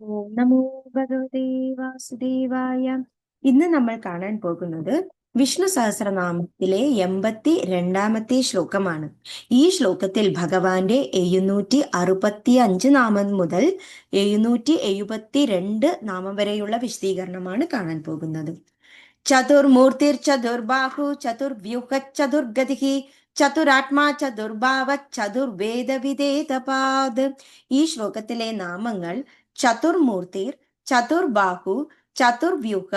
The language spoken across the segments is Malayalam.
ഓം നമോ ഭഗവതേ വാസുദേവായ. ഇന്ന് നമ്മൾ കാണാൻ പോകുന്നത് വിഷ്ണു സഹസ്രനാമത്തിലെ എൺപത്തി രണ്ടാമത്തെ ശ്ലോകമാണ്. ഈ ശ്ലോകത്തിൽ ഭഗവാന്റെ എഴുന്നൂറ്റി അറുപത്തി അഞ്ച് നാമം മുതൽ എഴുന്നൂറ്റി എഴുപത്തി രണ്ട് നാമം വരെയുള്ള വിശദീകരണമാണ് കാണാൻ പോകുന്നത്. ചതുർമൂർത്തിർ ചതുർബാഹു ചതുർവ്യൂഹ ചതുർഗതി ചതുരാത്മാ ചതുർഭാവ ചതുർവേദവിദേതപാദ്. ഈ ശ്ലോകത്തിലെ നാമങ്ങൾ ചതുർമൂർത്തിർ ചതുർബാഹു ചതുർവ്യൂഹ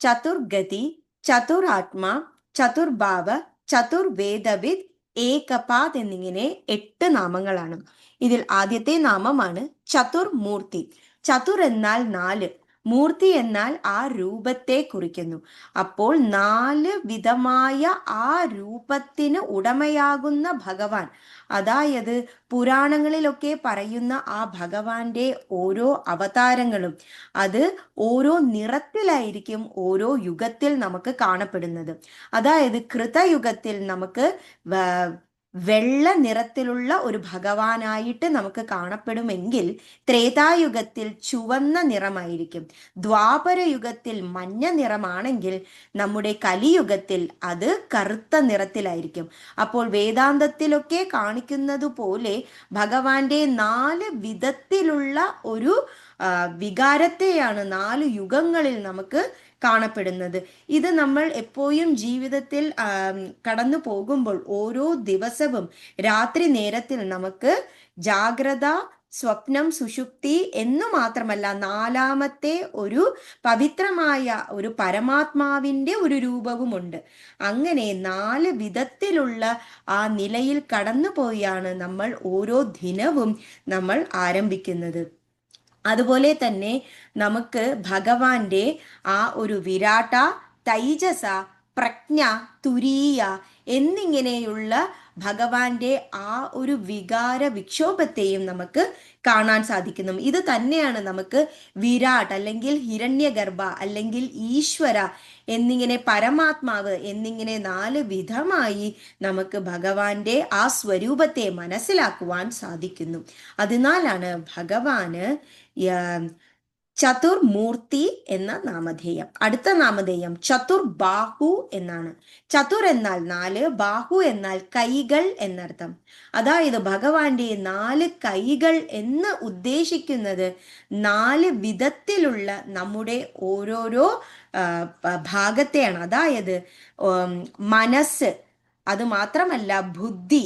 ചതുർഗതി ചതുരാത്മാ ചതുർഭാവ ചതുർവേദവിദ് ഏകപാദ് എന്നിങ്ങനെ എട്ട് നാമങ്ങളാണ്. ഇതിൽ ആദ്യത്തെ നാമമാണ് ചതുർമൂർത്തി. ചതുർ എന്നാൽ നാല്. മൂർത്തി എന്നാൽ ആ രൂപത്തെ കുറിക്കുന്നു. അപ്പോൾ നാല് വിധമായ ആ രൂപത്തിന് ഉടമയാകുന്ന ഭഗവാൻ അതായത് പുരാണങ്ങളിലൊക്കെ പറയുന്ന ആ ഭഗവാന്റെ ഓരോ അവതാരങ്ങളും അത് ഓരോ നിറത്തിലായിരിക്കും ഓരോ യുഗത്തിൽ നമുക്ക് കാണപ്പെടുന്നത്. അതായത് കൃതയുഗത്തിൽ നമുക്ക് വെള്ള നിറത്തിലുള്ള ഒരു ഭഗവാനായിട്ട് നമുക്ക് കാണപ്പെടുമെങ്കിൽ ത്രേതായുഗത്തിൽ ചുവന്ന നിറമായിരിക്കും. ദ്വാപരയുഗത്തിൽ മഞ്ഞ നിറമാണെങ്കിൽ നമ്മുടെ കലിയുഗത്തിൽ അത് കറുത്ത നിറത്തിലായിരിക്കും. അപ്പോൾ വേദാന്തത്തിലൊക്കെ കാണിക്കുന്നത് പോലെ ഭഗവാന്റെ നാല് വിധത്തിലുള്ള ഒരു വികാരത്തെയാണ് നാല് യുഗങ്ങളിൽ നമുക്ക് കാണപ്പെടുന്നത്. ഇത് നമ്മൾ എപ്പോഴും ജീവിതത്തിൽ കടന്നു പോകുമ്പോൾ ഓരോ ദിവസവും രാത്രി നേരത്തിൽ നമുക്ക് ജാഗ്രത സ്വപ്നം സുഷുപ്തി എന്നു മാത്രമല്ല നാലാമത്തെ ഒരു പവിത്രമായ ഒരു പരമാത്മാവിന്റെ ഒരു രൂപവുമുണ്ട്. അങ്ങനെ നാല് വിധത്തിലുള്ള ആ നിലയിൽ കടന്നുപോയാണ് നമ്മൾ ഓരോ ദിനവും നമ്മൾ ആരംഭിക്കുന്നത്. അതുപോലെ തന്നെ നമുക്ക് ഭഗവാന്റെ ആ ഒരു വിരാട്ട തൈജസ പ്രജ്ഞ തുരീയ എന്നിങ്ങനെയുള്ള ഭഗവാന്റെ ആ ഒരു വികാര വിക്ഷോഭത്തെയും നമുക്ക് കാണാൻ സാധിക്കുന്നു. ഇത് തന്നെയാണ് നമുക്ക് വിരാട് അല്ലെങ്കിൽ ഹിരണ്യഗർഭ അല്ലെങ്കിൽ ഈശ്വര എന്നിങ്ങനെ പരമാത്മാവ് എന്നിങ്ങനെ നാല് വിധമായി നമുക്ക് ഭഗവാന്റെ ആ സ്വരൂപത്തെ മനസ്സിലാക്കുവാൻ സാധിക്കുന്നു. അതിനാലാണ് ഭഗവാന് ചതുർമൂർത്തി എന്ന നാമധേയം. അടുത്ത നാമധേയം ചതുർ ബാഹു എന്നാണ്. ചതുർ എന്നാൽ നാല് ബാഹു എന്നാൽ കൈകൾ എന്നർത്ഥം. അതായത് ഭഗവാന്റെ നാല് കൈകൾ എന്ന് ഉദ്ദേശിക്കുന്നത് നാല് വിധത്തിലുള്ള നമ്മുടെ ഓരോരോ ഭാഗത്തെയാണ്. അതായത് മനസ്സ് അത് മാത്രമല്ല ബുദ്ധി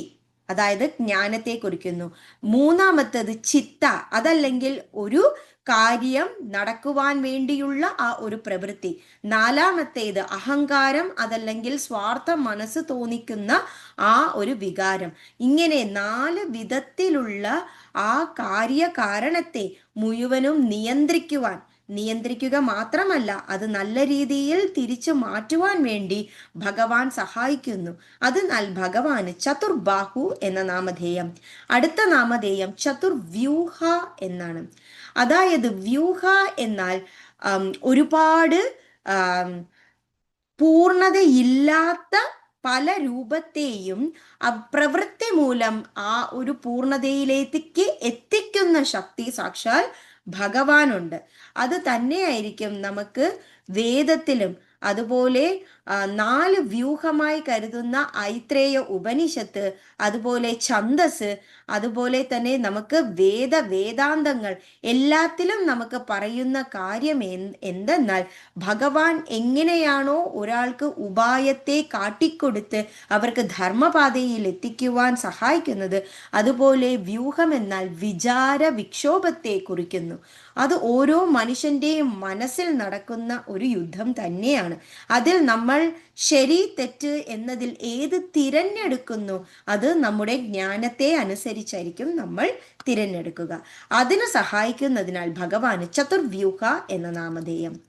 അതായത് ജ്ഞാനത്തെ കുറിക്കുന്നു. മൂന്നാമത്തത് ചിത്ത അതല്ലെങ്കിൽ ഒരു കാര്യം നടക്കുവാൻ വേണ്ടിയുള്ള ആ ഒരു പ്രവൃത്തി. നാലാമത്തേത് അഹങ്കാരം അതല്ലെങ്കിൽ സ്വാർത്ഥ മനസ്സ് തോന്നിക്കുന്ന ആ ഒരു വികാരം. ഇങ്ങനെ നാല് വിധത്തിലുള്ള ആ കാര്യകാരണത്തെ മുഴുവനും നിയന്ത്രിക്കുവാൻ നിയന്ത്രിക്കുക മാത്രമല്ല അത് നല്ല രീതിയിൽ തിരിച്ചു മാറ്റുവാൻ വേണ്ടി ഭഗവാൻ സഹായിക്കുന്നു. അത് ഭഗവാന് ചതുർബാഹു എന്ന നാമധേയം. അടുത്ത നാമധേയം ചതുർവ്യൂഹ എന്നാണ്. അതായത് വ്യൂഹ എന്നാൽ ഒരുപാട് പൂർണതയില്ലാത്ത പല രൂപത്തെയും പ്രവൃത്തി മൂലം ആ ഒരു പൂർണതയിലേക്ക് എത്തിക്കുന്ന ശക്തി സാക്ഷാൽ ഭഗവാനുണ്ട്. അത് തന്നെയായിരിക്കും നമുക്ക് വേദത്തിലും അതുപോലെ നാല് വ്യൂഹമായി കരുതുന്ന ഐത്രേയ ഉപനിഷത്ത് അതുപോലെ ഛന്ദസ് അതുപോലെ തന്നെ നമുക്ക് വേദ വേദാന്തങ്ങൾ എല്ലാത്തിലും നമുക്ക് പറയുന്ന കാര്യം എന്തെന്നാൽ ഭഗവാൻ എങ്ങനെയാണോ ഒരാൾക്ക് ഉപായത്തെ കാട്ടിക്കൊടുത്ത് അവർക്ക് ധർമ്മപാതയിൽ എത്തിക്കുവാൻ സഹായിക്കുന്നത് അതുപോലെ വ്യൂഹം എന്നാൽ വിചാര വിക്ഷോഭത്തെ കുറിക്കുന്നു. അത് ഓരോ മനുഷ്യന്റെയും മനസ്സിൽ നടക്കുന്ന ഒരു യുദ്ധം തന്നെയാണ്. അതിൽ നമ്മൾ ശരി തെറ്റ് എന്നതിൽ ഏത് തിരഞ്ഞെടുക്കുന്നു അത് നമ്മുടെ ജ്ഞാനത്തെ അനുസരിച്ചായിരിക്കും നമ്മൾ തിരഞ്ഞെടുക്കുക. അതിന് സഹായിക്കുന്നതിനാൽ ഭഗവാന് ചതുർവ്യൂഹ എന്ന നാമധേയം.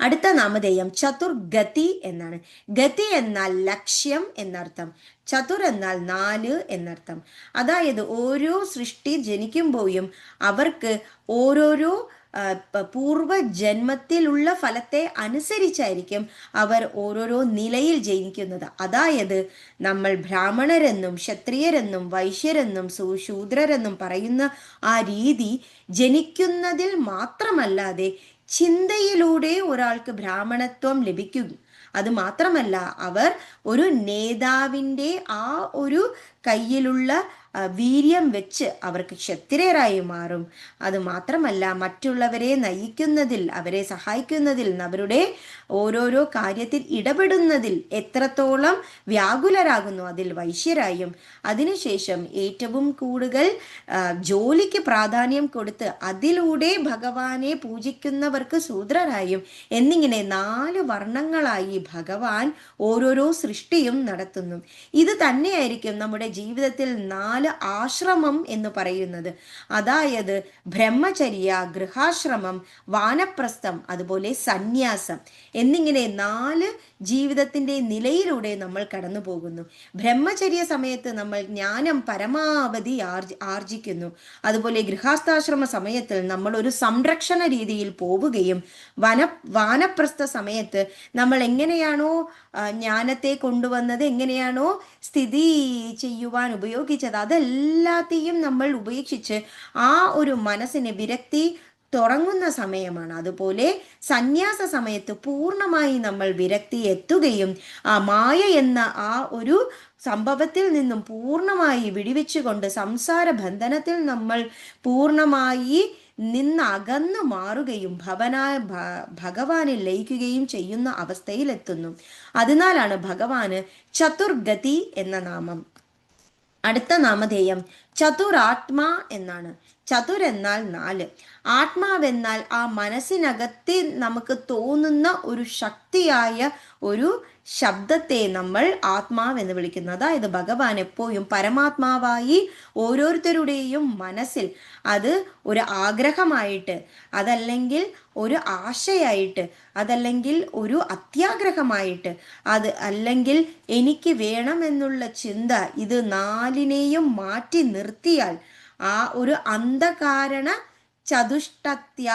അടുത്ത നാമധേയം ചതുർഗതി എന്നാണ്. ഗതി എന്നാൽ ലക്ഷ്യം എന്നർത്ഥം. ചതുർ എന്നാൽ നാല് എന്നർത്ഥം. അതായത് ഓരോ സൃഷ്ടി ജനിക്കുമ്പോഴും അവർക്ക് ഓരോരോ പൂർവ ജന്മത്തിലുള്ള ഫലത്തെ അനുസരിച്ചായിരിക്കും അവർ ഓരോരോ നിലയിൽ ജനിക്കുന്നത്. അതായത് നമ്മൾ ബ്രാഹ്മണരെന്നും ക്ഷത്രിയരെന്നും വൈശ്യരെന്നും സുശൂദ്രരെന്നും പറയുന്ന ആ രീതി ജനിക്കുന്നതിൽ മാത്രമല്ലാതെ ചിന്തയിലൂടെ ഒരാൾക്ക് ബ്രാഹ്മണത്വം ലഭിക്കും അത് മാത്രമല്ല അവർ ഒരു നേതാവിന്റെ ആ ഒരു കയ്യിലുള്ള വീര്യം വെച്ച് അവർക്ക് ക്ഷത്രിയരായി മാറും. അത് മാത്രമല്ല മറ്റുള്ളവരെ നയിക്കുന്നതിൽ അവരെ സഹായിക്കുന്നതിൽ അവരുടെ ഓരോരോ കാര്യത്തിൽ ഇടപെടുന്നതിൽ എത്രത്തോളം വ്യാകുലരാകുന്നു അതിൽ വൈശ്യരായും. അതിനുശേഷം ഏറ്റവും കൂടുതൽ ജോലിക്ക് പ്രാധാന്യം കൊടുത്ത് അതിലൂടെ ഭഗവാനെ പൂജിക്കുന്നവർക്ക് ശൂദ്രരായും എന്നിങ്ങനെ നാല് വർണങ്ങളായി ഭഗവാൻ ഓരോരോ സൃഷ്ടിയും നടത്തുന്നു. ഇത് തന്നെയായിരിക്കും നമ്മുടെ ജീവിതത്തിൽ നാല് ആശ്രമം എന്ന് പറയുന്നത്. അതായത് ബ്രഹ്മചര്യ ഗൃഹാശ്രമം വാനപ്രസ്ഥം അതുപോലെ സന്യാസം. എന്നിങ്ങനെ നാല് ജീവിതത്തിന്റെ നിലയിലൂടെ നമ്മൾ കടന്നു പോകുന്നു. ബ്രഹ്മചര്യ സമയത്ത് നമ്മൾ ജ്ഞാനം പരമാവധി ആർജി ആർജിക്കുന്നു. അതുപോലെ ഗൃഹാസ്ഥാശ്രമ സമയത്തിൽ നമ്മൾ ഒരു സംരക്ഷണ രീതിയിൽ പോവുകയും വന വാനപ്രസ്ഥ സമയത്ത് നമ്മൾ എങ്ങനെയാണോ ജ്ഞാനത്തെ കൊണ്ടുവന്നത് എങ്ങനെയാണോ സ്ഥിതി ചെയ്യുവാൻ ഉപയോഗിച്ചത് അതെല്ലാത്തെയും നമ്മൾ ഉപേക്ഷിച്ച് ആ ഒരു മനസ്സിനെ വിരക്തി തുടങ്ങുന്ന സമയമാണ്. അതുപോലെ സന്യാസ സമയത്ത് പൂർണമായി നമ്മൾ വിരക്തി എത്തുകയും ആ മായ എന്ന ആ ഒരു സംഭവത്തിൽ നിന്നും പൂർണമായി വിടിവെച്ചുകൊണ്ട് സംസാര ബന്ധനത്തിൽ നമ്മൾ പൂർണമായി നിന്നകന്നു മാറുകയും ഭവനായ ഭഗവാനെ ലയിക്കുകയും ചെയ്യുന്ന അവസ്ഥയിലെത്തുന്നു. അതിനാലാണ് ഭഗവാന് ചതുർഗതി എന്ന നാമം. അടുത്ത നാമധേയം ചതുരാത്മാ എന്നാണ്. ചതുർ എന്നാൽ നാല്. ആത്മാവെന്നാൽ ആ മനസ്സിനകത്ത് നമുക്ക് തോന്നുന്ന ഒരു ശക്തിയായ ഒരു ശബ്ദത്തെ നമ്മൾ ആത്മാവെന്ന് വിളിക്കുന്നത് അതായത് ഭഗവാൻ എപ്പോഴും പരമാത്മാവായി ഓരോരുത്തരുടെയും മനസ്സിൽ അത് ഒരു ആഗ്രഹമായിട്ട് അതല്ലെങ്കിൽ ഒരു ആശയായിട്ട് അതല്ലെങ്കിൽ ഒരു അത്യാഗ്രഹമായിട്ട് അത് അല്ലെങ്കിൽ എനിക്ക് വേണമെന്നുള്ള ചിന്ത ഇത് നാലിനെയും മാറ്റി നിർത്തിയാൽ ആ ഒരു അന്ധകാരണ ചതുഷ്ടത്യ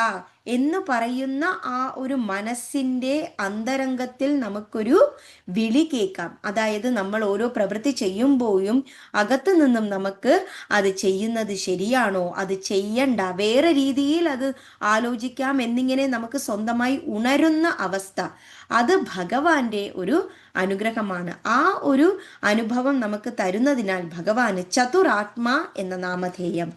എന്ന് പറയുന്ന ആ ഒരു മനസ്സിന്റെ അന്തരംഗത്തിൽ നമുക്കൊരു വിളി കേൾക്കാം. അതായത് നമ്മൾ ഓരോ പ്രവൃത്തി ചെയ്യുമ്പോഴും അകത്തു നിന്നും നമുക്ക് അത് ചെയ്യുന്നത് ശരിയാണോ? അത് ചെയ്യണ്ട. വേറെ രീതിയിൽ അത് ആലോചിക്കാം എന്നിങ്ങനെ നമുക്ക് സ്വന്തമായി ഉണരുന്ന അവസ്ഥ. അത് ഭഗവാന്റെ ഒരു അനുഗ്രഹമാണ്. ആ ഒരു അനുഭവം നമുക്ക് തരുന്നതിനാൽ ഭഗവാന് ചതുരാത്മ എന്ന നാമധേയം.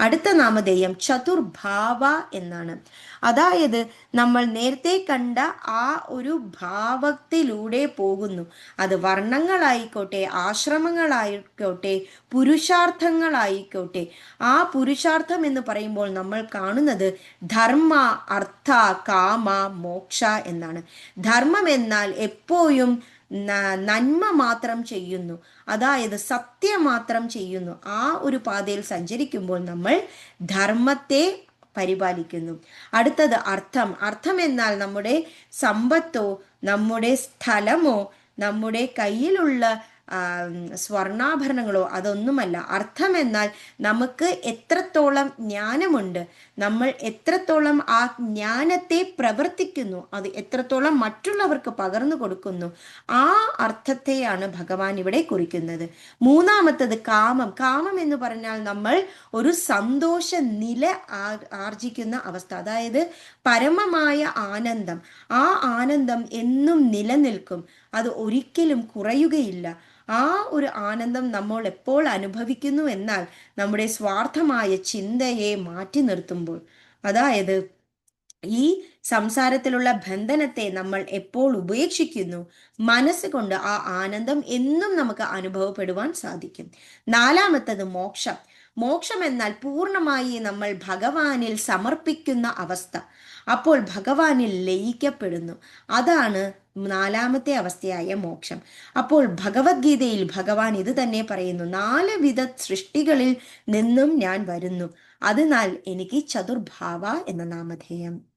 അടുത്ത നാമധേയം ചതുർഭാവ എന്നാണ്. അതായത് നമ്മൾ നേരത്തെ കണ്ട ആ ഒരു ഭാവത്തിലൂടെ പോകുന്നു. അത് വർണങ്ങളായിക്കോട്ടെ ആശ്രമങ്ങളായിക്കോട്ടെ പുരുഷാർത്ഥങ്ങളായിക്കോട്ടെ. ആ പുരുഷാർത്ഥം എന്ന് പറയുമ്പോൾ നമ്മൾ കാണുന്നത് ധർമ്മ അർത്ഥ കാമ മോക്ഷ എന്നാണ്. ധർമ്മം എന്നാൽ എപ്പോഴും നന്മ മാത്രം ചെയ്യുന്നു. അതായത് സത്യം മാത്രം ചെയ്യുന്നു. ആ ഒരു പാതയിൽ സഞ്ചരിക്കുമ്പോൾ നമ്മൾ ധർമ്മത്തെ പരിപാലിക്കുന്നു. അടുത്തത് അർത്ഥം. അർത്ഥം എന്നാൽ നമ്മുടെ സമ്പത്തോ നമ്മുടെ സ്ഥലമോ നമ്മുടെ കയ്യിലുള്ള സ്വർണാഭരണങ്ങളോ അതൊന്നുമല്ല. അർത്ഥം എന്നാൽ നമുക്ക് എത്രത്തോളം ജ്ഞാനമുണ്ട്. നമ്മൾ എത്രത്തോളം ആ ജ്ഞാനത്തെ പ്രവർത്തിക്കുന്നു അത് എത്രത്തോളം മറ്റുള്ളവർക്ക് പകർന്നു കൊടുക്കുന്നു ആ അർത്ഥത്തെയാണ് ഭഗവാൻ ഇവിടെ കുറിക്കുന്നത്. മൂന്നാമത്തത് കാമം. കാമം എന്ന് പറഞ്ഞാൽ നമ്മൾ ഒരു സന്തോഷ നില ആർജിക്കുന്ന അവസ്ഥ. അതായത് പരമമായ ആനന്ദം. ആ ആനന്ദം എന്നും നിലനിൽക്കും. അത് ഒരിക്കലും കുറയുകയില്ല. ആ ഒരു ആനന്ദം നമ്മൾ എപ്പോൾ അനുഭവിക്കുന്നു എന്നാൽ നമ്മുടെ സ്വാർത്ഥമായ ചിന്തയെ മാറ്റി നിർത്തുമ്പോൾ. അതായത് ഈ സംസാരത്തിലുള്ള ബന്ധനത്തെ നമ്മൾ എപ്പോൾ ഉപേക്ഷിക്കുന്നു മനസ്സുകൊണ്ട് ആ ആനന്ദം എന്നും നമുക്ക് അനുഭവപ്പെടുവാൻ സാധിക്കും. നാലാമത്തത് മോക്ഷം. മോക്ഷം എന്നാൽ പൂർണമായി നമ്മൾ ഭഗവാനിൽ സമർപ്പിക്കുന്ന അവസ്ഥ. അപ്പോൾ ഭഗവാനിൽ ലയിക്കപ്പെടുന്നു. അതാണ് നാലാമത്തെ അവസ്ഥയായ മോക്ഷം. അപ്പോൾ ഭഗവത്ഗീതയിൽ ഭഗവാൻ ഇത് തന്നെ പറയുന്നു നാല് വിധ സൃഷ്ടികളിൽ നിന്നും ഞാൻ വരുന്നു. അതിനാൽ എനിക്ക് ചതുർഭാവ എന്ന നാമധേയം.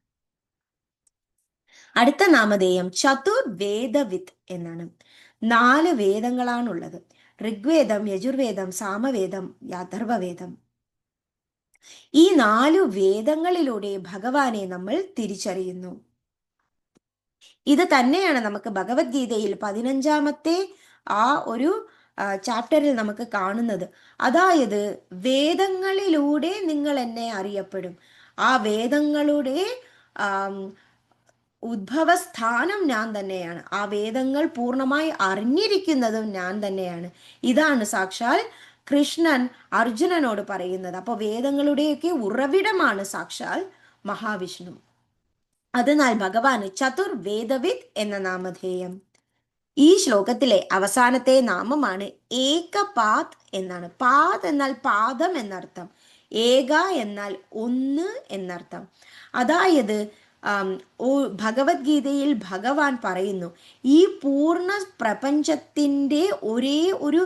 അടുത്ത നാമധേയം ചതുർവേദവിത് എന്നാണ്. നാല് വേദങ്ങളാണുള്ളത്. ഋഗ്വേദം യജുർവേദം സാമവേദം യാഥർവവേദം. ഈ നാലു വേദങ്ങളിലൂടെ ഭഗവാനെ നമ്മൾ തിരിച്ചറിയുന്നു. ഇത് തന്നെയാണ് നമുക്ക് ഭഗവത്ഗീതയിൽ പതിനഞ്ചാമത്തെ ആ ഒരു ചാപ്റ്ററിൽ നമുക്ക് കാണുന്നത്. അതായത് വേദങ്ങളിലൂടെ നിങ്ങൾ എന്നെ അറിയപ്പെടും. ആ വേദങ്ങളുടെ ഉദ്ഭവസ്ഥാനം ഞാൻ തന്നെയാണ്. ആ വേദങ്ങൾ പൂർണമായി അറിഞ്ഞിരിക്കുന്നതും ഞാൻ തന്നെയാണ്. ഇതാണ് സാക്ഷാൽ കൃഷ്ണൻ അർജുനനോട് പറയുന്നത്. അപ്പോൾ വേദങ്ങളുടെയൊക്കെ ഉറവിടമാണ് സാക്ഷാൽ മഹാവിഷ്ണു. അതിനാൽ ഭഗവാന് ചതുർവേദവിത് എന്ന നാമധേയം. ഈ ശ്ലോകത്തിലെ അവസാനത്തെ നാമമാണ് ഏകപാത് എന്നാണ്. പാത് എന്നാൽ പാദം എന്നർത്ഥം. ഏക എന്നാൽ ഒന്ന് എന്നർത്ഥം. അതായത് ഭഗവത്ഗീതയിൽ ഭഗവാൻ പറയുന്നു ഈ പൂർണ പ്രപഞ്ചത്തിന്റെ ഒരേ ഒരു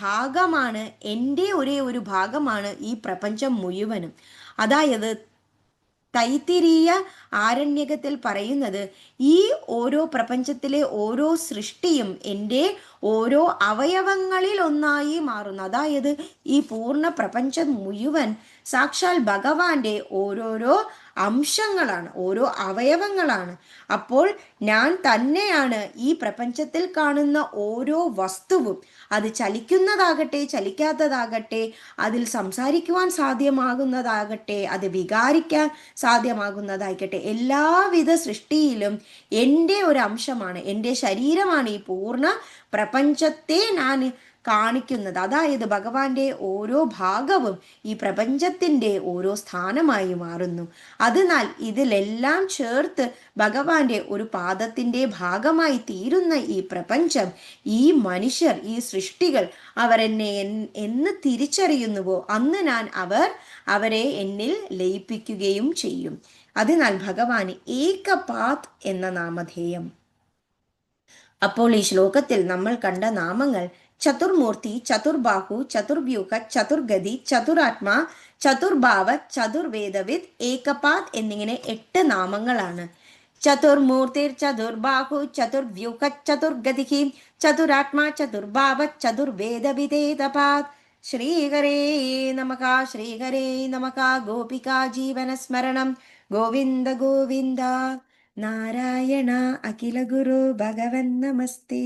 ഭാഗമാണ് എന്റെ ഒരേ ഒരു ഭാഗമാണ് ഈ പ്രപഞ്ചം മുഴുവനും. അതായത് തൈത്തിരീയ ആരണ്യകത്തിൽ പറയുന്നത് ഈ ഓരോ പ്രപഞ്ചത്തിലെ ഓരോ സൃഷ്ടിയും എന്റെ ഓരോ അവയവങ്ങളിൽ ഒന്നായി മാറുന്നു. അതായത് ഈ പൂർണ പ്രപഞ്ചം മുഴുവൻ സാക്ഷാൽ ഭഗവാന്റെ ഓരോരോ അംശങ്ങളാണ് ഓരോ അവയവങ്ങളാണ്. അപ്പോൾ ഞാൻ തന്നെയാണ് ഈ പ്രപഞ്ചത്തിൽ കാണുന്ന ഓരോ വസ്തുവും. അത് ചലിക്കുന്നതാകട്ടെ ചലിക്കാത്തതാകട്ടെ അതിൽ സംസാരിക്കുവാൻ സാധ്യമാകുന്നതാകട്ടെ അത് വികാരിക്കാൻ സാധ്യമാകുന്നതായിക്കട്ടെ. എല്ലാവിധ സൃഷ്ടിയിലും എന്റെ ഒരു അംശമാണ് എന്റെ ശരീരമാണ് ഈ പൂർണ പ്രപഞ്ചത്തെ ഞാൻ കാണിക്കുന്നത്. അതായത് ഭഗവാന്റെ ഓരോ ഭാഗവും ഈ പ്രപഞ്ചത്തിന്റെ ഓരോ സ്ഥാനമായി മാറുന്നു. അതിനാൽ ഇതിലെല്ലാം ചേർത്ത് ഭഗവാന്റെ ഒരു പാദത്തിന്റെ ഭാഗമായി തീരുന്ന ഈ പ്രപഞ്ചം ഈ മനുഷ്യർ ഈ സൃഷ്ടികൾ അവരെന്നെ എന്ന് തിരിച്ചറിയുന്നുവോ അന്ന് ഞാൻ അവർ അവരെ എന്നിൽ ലയിപ്പിക്കുകയും ചെയ്യും. അതിനാൽ ഭഗവാന് ഏകപാത് എന്ന നാമധേയം. അപ്പോൾ ഈ ശ്ലോകത്തിൽ നമ്മൾ കണ്ട നാമങ്ങൾ ചതുർമൂർത്തി ചതുർബാഹു ചതുർവ്യൂഹ ചതുർഗതി ചതുരാത്മ ചതുർഭാവ ചതുർവേദവിത് ഏകപാത് എന്നിങ്ങനെ എട്ട് നാമങ്ങളാണ്. ചതുർമൂർത്തിർ ചതുർബാഹു ചതുർവ്യൂഹ ചതുർഗതി ചതുരാത്മ ചതുർഭാവ ചതുർവേദവിദേതപാത് ശ്രീഹരേ നമക ശ്രീഹരേ നമക ഗോപികാ ജീവനസ്മരണം. ഗോവിന്ദ ഗോവിന്ദ. നാരായണ അഖില ഗുരു ഭഗവൻ നമസ്തേ.